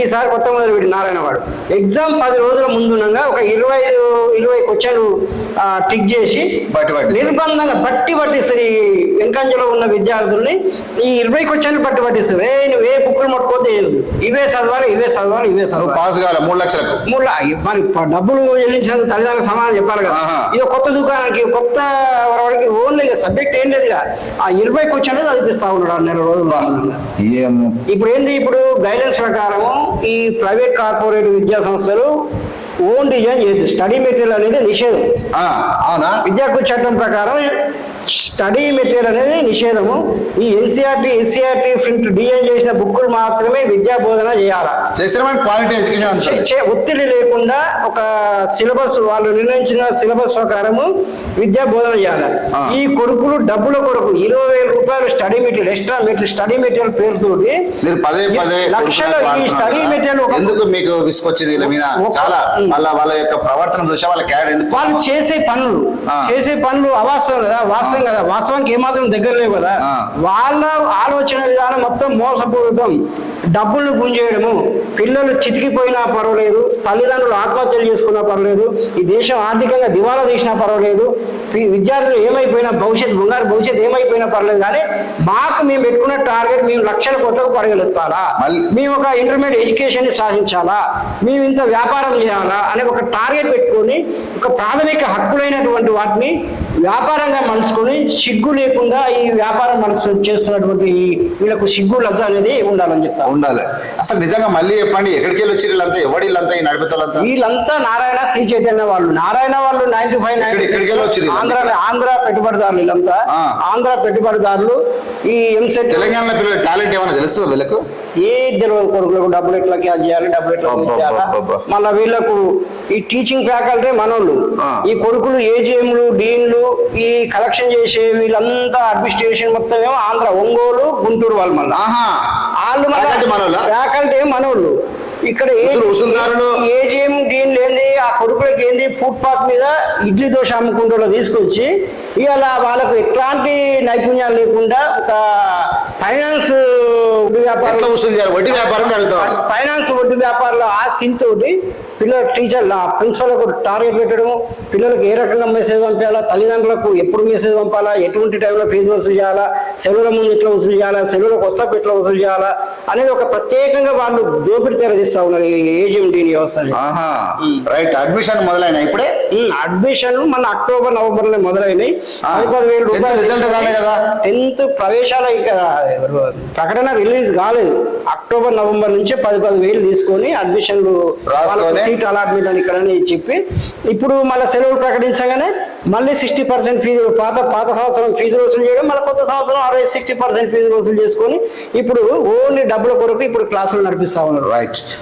ఈసారి కొత్త మొదలు పెట్టి నారాయణ వాడు. ఎగ్జామ్ పది రోజుల ముందుండగా ఒక ఇరవై ఐదు ఇరవై క్వశ్చన్లు టిక్ చేసి నిర్బంధంగా బట్టి పట్టిస్తారు ఈ వెంకంజలో ఉన్న విద్యార్థుల్ని. ఈ ఇరవై క్వశ్చన్లు బట్టి పట్టిస్తారు ఏ నువ్వు ఏ బుక్కులు పట్టుకోతే ఇవే చదవాలి ఇవే చదవాలి ఇవే చదవాలి. పాస్ కావాలి? మూడు లక్షలకు? మూడు మరి డబ్బులు చెల్లించిన తల్లిదండ్రులకు సమాధానం చెప్పాలి కదా. ఇది కొత్త దుకాణానికి కొత్త వాడికి ఓన్లీ సబ్జెక్ట్ ఏం లేదుగా. ఆ ఇరవై క్వశ్చన్లు చదివిస్తా ఉన్నాడు నెల రోజులు. ఇప్పుడు ఏంది? ఇప్పుడు గైడెన్స్ ప్రకారము ఈ ప్రైవేట్ కార్పొరేట్ విద్యా సంస్థలు ఓన్ డిజైన్ చేయదు స్టడీ మెటీరియల్ అనేది నిషేధం. అవునా? విద్యాకు చట్టం ప్రకారం స్టడీ మెటీరియల్ అనేది నిషేధము. ఈ ఎన్సీఆర్టీ ఎస్సీఆర్టీ ప్రింట్ డిజైన్ చేసిన బుక్కులు మాత్రమే విద్యా బోధన చేయాలా? క్వాలిటీ ఎడ్యుకేషన్ ఒత్తిడి లేకుండా ఒక సిలబస్ వాళ్ళు నిర్ణయించిన సిలబస్ ప్రకారము విద్యా బోధన చేయాలి. ఈ కొడుకులు డబ్బుల కొరకు ఇరవై వేల రూపాయలు study material extra material study material పేరుతోటి మీరు పదే పదే లక్షలు ఈ స్టడీ. మెటీరియల్ ఎందుకు మీకు విసుకొచ్చింది వీళ్ళ మీద? చాలా. ఉమ్. వాళ్ళ వాళ్ళ యొక్క ప్రవర్తన చూసా వాళ్ళ ఎందుకు వాళ్ళు చేసే పనులు. చేసే పనులు అవాస్తవం కదా వాస్తవం కదా. వాస్తవానికి ఏమాత్రం దగ్గర లేవు కదా. వాళ్ళ ఆలోచన విధానం మొత్తం మోసపూరితం. డబ్బులను గుంజేయడము పిల్లలు చితికిపోయినా పర్వాలేదు తల్లిదండ్రులు ఆత్మహత్యలు చేసుకున్నా పర్వాలేదు ఈ దేశం ఆర్థికంగా దివాలా తీసినా పర్వాలేదు విద్యార్థులు ఏమైపోయినా భవిష్యత్తు బంగారు భవిష్యత్తు ఏమైపోయినా పర్లేదు కానీ మాకు మేము పెట్టుకున్న టార్గెట్ మేము లక్షల కోట్లకు పడగలుగుతారా మళ్ళీ- మేము ఒక ఇంటర్మీడియట్ ఎడ్యుకేషన్ సాధించాలా? మేము ఇంత వ్యాపారం చేయాలా? అనే ఒక టార్గెట్ పెట్టుకొని ఒక ప్రాథమిక హక్కులైనటువంటి వాటిని వ్యాపారంగా మలుచుకొని సిగ్గు లేకుండా ఈ వ్యాపారం మనసు చేస్తున్నటువంటి ఈ వీళ్ళకు సిగ్గు లజ్జ అనేది ఉండాలని చెప్తాను ఉండాలి. అసలు నిజంగా మళ్ళీ చెప్పండి ఎక్కడికి వెళ్ళి వచ్చి వీళ్ళంతా? ఎవడి వీళ్ళంతా ఈ నడిపితోళ్ళంతా వీళ్ళంతా నారాయణ శ్రీ చైతన్య వాళ్ళు. నారాయణ వాళ్ళు నైన్టీ ఫైవ్ వీళ్ళంతా? ఆంధ్ర ఆంధ్ర పెట్టుబడిదారులు వీళ్ళంతా. ఆంధ్ర పెట్టుబడిదారులు ఈ ఎంసెట్ తెలంగాణలో పిల్లల టాలెంట్ ఏమైనా తెలుస్తుందా వీళ్ళకు? ఏ తెలియదు కొడుకులకు డబ్బులు ఎట్లా క్యాచ్ చేయాలి డబ్బులు ఎట్లా. చేయాలా మళ్ళీ వీళ్ళకు ఈ టీచింగ్ ఫ్యాకల్టీ మనోళ్ళు. ఈ కొడుకులు ఏజిఎంలు డీన్లు ఈ కలెక్షన్ చేసే వీళ్ళంతా అడ్మినిస్ట్రేషన్ మొత్తం ఏమో ఆంధ్ర ఒంగోలు గుంటూరు వాళ్ళు మళ్ళీ వాళ్ళు మనోళ్ళా? ఫ్యాకల్టీ మనోళ్ళు ఇక్కడ? ఏజిఎం డీన్లు ఏంది ఆ కొడుకులకి ఏంది ఫుట్పాత్ మీద ఇడ్లీ దోశ అమ్ముకుంటూ తీసుకొచ్చి ఇవాళ వాళ్ళకు ఎట్లాంటి నైపుణ్యాలు లేకుండా ఒక ఫైనాన్స్ వ్యాపారం. ఎట్లా వసూలు చేయాలి? వడ్డీ వ్యాపారం జరుగుతుంది ఫైనాన్స్ వడ్డీ వ్యాపారంలో ఆ స్కిల్ తోటి పిల్లల టీచర్ ప్రిన్సిపల్కు టార్గెట్ పెట్టడం పిల్లలకు ఏ రకంగా మెసేజ్ పంపించాలా తల్లిదండ్రులకు ఎప్పుడు మెసేజ్ పంపాలా? ఎటువంటి టైంలో ఫీజు వసూలు చేయాలా? సెలవుల ముందు ఎట్లా వసూలు చేయాలా? సెలవులకు వస్తాపు ఎట్లా వసూలు చేయాలా? అనేది ఒక ప్రత్యేకంగా వాళ్ళు దోపిడి తెరదీస్తా ఉన్నారు ఏజిఎండి వ్యవస్థని. ఆహా. రైట్. అడ్మిషన్ మొదలైన ఇప్పుడే? అడ్మిషన్ మన అక్టోబర్ నవంబర్లో మొదలైనవి ఆ. పది పది వేల రూపాయలు? టెన్త్ ప్రవేశాలు ప్రకటన రిలీజ్ కాలేదు అక్టోబర్ నవంబర్ నుంచి పది పది వేలు తీసుకొని అడ్మిషన్లు? సీట్ అలాట్మెంట్ అని ఇక్కడ చెప్పి ఇప్పుడు మళ్ళీ సెలవులు ప్రకటించగానే మళ్ళీ సిక్స్టీ పర్సెంట్ ఫీజు పాత పాత సంవత్సరం ఫీజు వసూలు చేయడం మళ్ళీ కొత్త సంవత్సరం అరవై సిక్స్టీ పర్సెంట్ ఫీజు వసూలు చేసుకొని ఇప్పుడు ఓన్లీ డబ్బుల కొరకు ఇప్పుడు క్లాసులు నడిపిస్తా ఉన్నారు రైట్